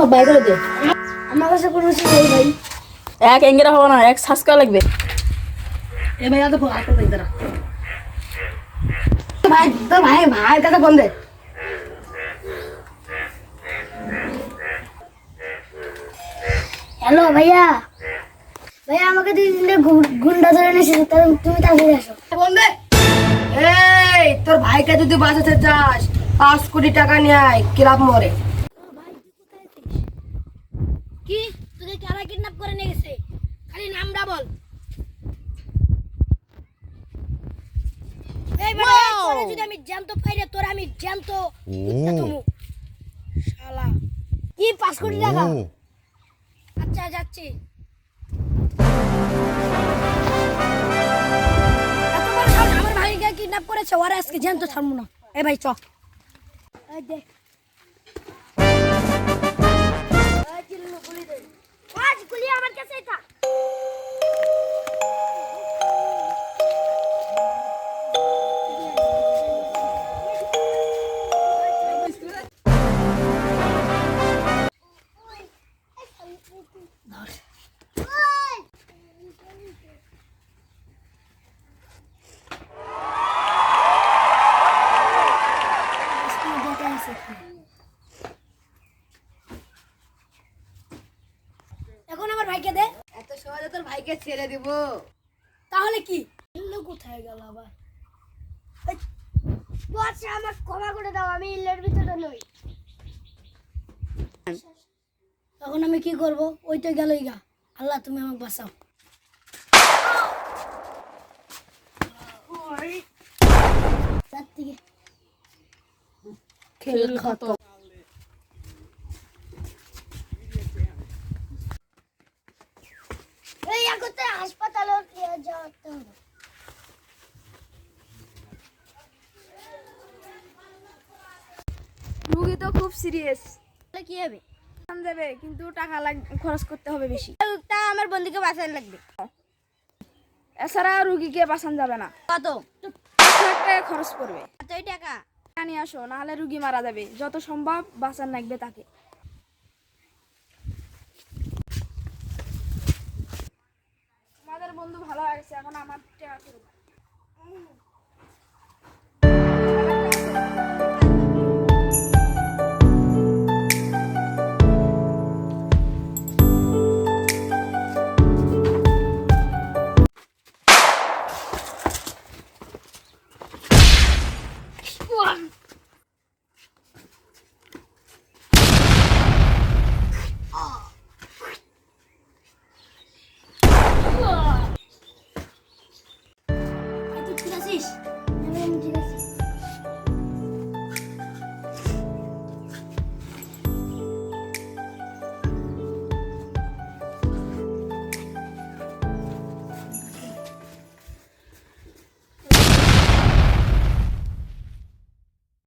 সব বাই করে দে। আমার কাছে কোনো কিছু নেই ভাই। এক এঙ্গেরা হবে না এক করা লাগবে। এ ভাই ফোন দাঁড়া ভাই তো ভাই ভাইয়ের কাছে ফোন দে। হ্যালো ভাইয়া। ভাইয়া আমাকে দুই গু- গুন্ডা ধরে এনেছে তুমি তাড়াতাড়ি আসো। ফোন দে। এই তোর ভাইকে যদি বাঁচাতে চাস পাঁচ কোটি টাকা নিয়ে আয় ক্লাব মরে কি তোকে কারা কিডন্যাপ করে নিয়ে গেছে। খালি নামটা বল। এই তোরে যদি আমি জ্যান্ত ফাইরে তোর আমি জ্যান্ত কুত্তা তুমু শালা। কি কোটি টাকা? আচ্ছা যাচ্ছি। এত বড় সাহস, আমার ভাইকে কিডন্যাপ করেছে ওরা আজকে জ্যান্ত ছাড়বো না। এ ভাই চ। দেখ। আজ গুলি আমার কাছে থাক এখন আমার ভাইকে দে। এত সহজে তোর ভাইকে ছেড়ে দিব। তাহলে কি? ইল্লু কোথায় গেল আবার? বলছে আমার ক্ষমা করে দাও আমি ইল্লের ভিতরে নই। তখন আমি কি করব? ওই তো গেলই গা। আল্লাহ তুমি আমাকে বাঁচাও। খেল খত এই আগতে হাসপাতালে নিয়ে যাওয়াতে হবে রুগী তো খুব সিরিয়াস তাহলে কি হবে? যাবে কিন্তু টাকা লাগ খরচ করতে হবে বেশি। তা আমার বন্ধুকে বাঁচানো লাগবে। এছাড়া রুগীকে বাঁচানো যাবে না। কত? টাকা খরচ পড়বে কতই টাকা? নিয়ে আসো নাহলে রুগী মারা যাবে। যত সম্ভব বাঁচান লাগবে তাকে। আমাদের বন্ধু ভালো হয়ে গেছে এখন আমার টাকা ফেরত।